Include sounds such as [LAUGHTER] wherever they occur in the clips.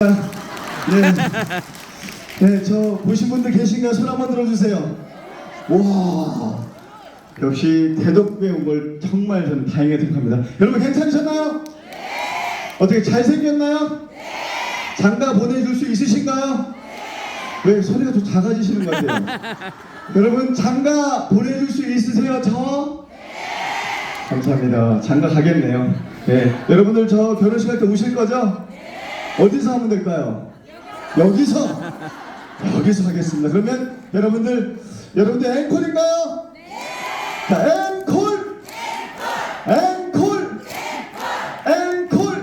네. 네, 저 보신 분들 계신가요? 손 한번 들어주세요. 와, 역시 대덕구에 온 걸 정말 저는 다행히 생각합니다. 여러분 괜찮으셨나요? 어떻게 잘생겼나요? 장가 보내줄 수 있으신가요? 왜 소리가 좀 작아지시는 것 같아요? [LAUGHS] 여러분 장가 보내줄 수 있으세요? 저? 감사합니다. 장가 가겠네요. 네, 여러분들 저 결혼식 할 때 오실 거죠? 어디서 하면 될까요? 여기서 여기서 하겠습니다. 그러면 여러분들 여러분들 앵콜인가요? 자, 앵콜 앵콜 앵콜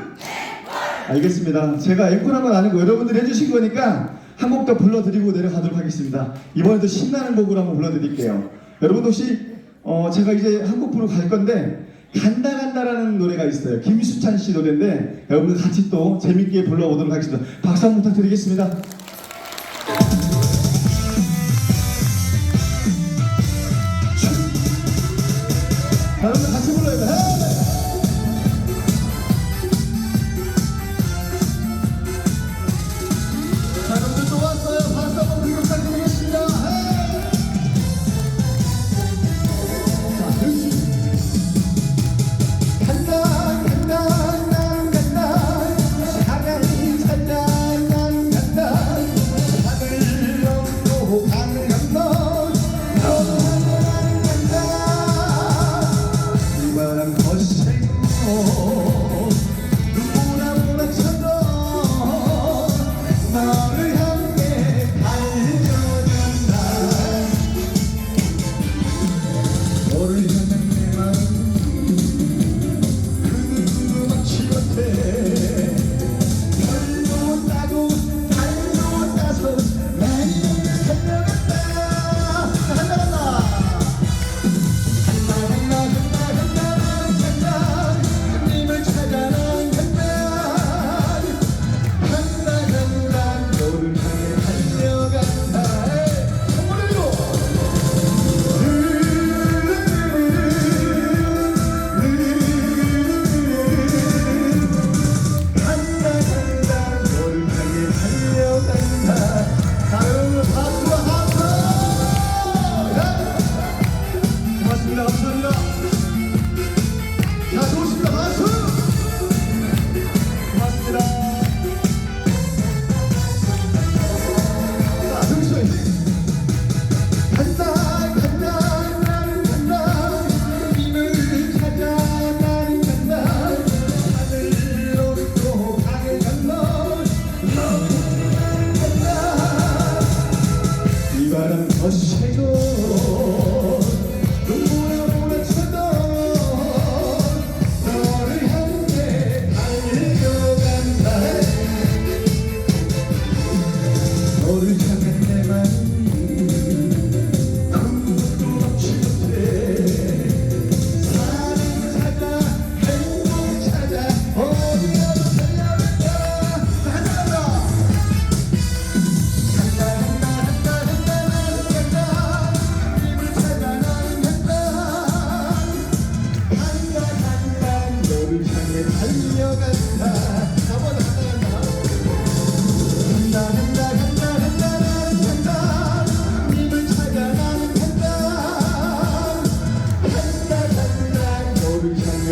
알겠습니다. 제가 앵콜한 건 아니고 여러분들이 해주신 거니까 한 곡 더 불러드리고 내려가도록 하겠습니다. 이번에도 신나는 곡으로 한번 불러드릴게요. 여러분 혹시 어, 제가 이제 한곡 부르고 갈 건데 간다 간다라는 노래가 있어요. 김수찬 씨 노래인데 여러분들 같이 또 재밌게 불러보도록 하겠습니다. 박수 한번 부탁드리겠습니다. 너를 자 좋습니다 박수! 고맙습니다. 자 등수해 간다 간다 나는 간다 님을 찾아 나는 간다 하늘 높고 강을 건너 너는 간다 이 바람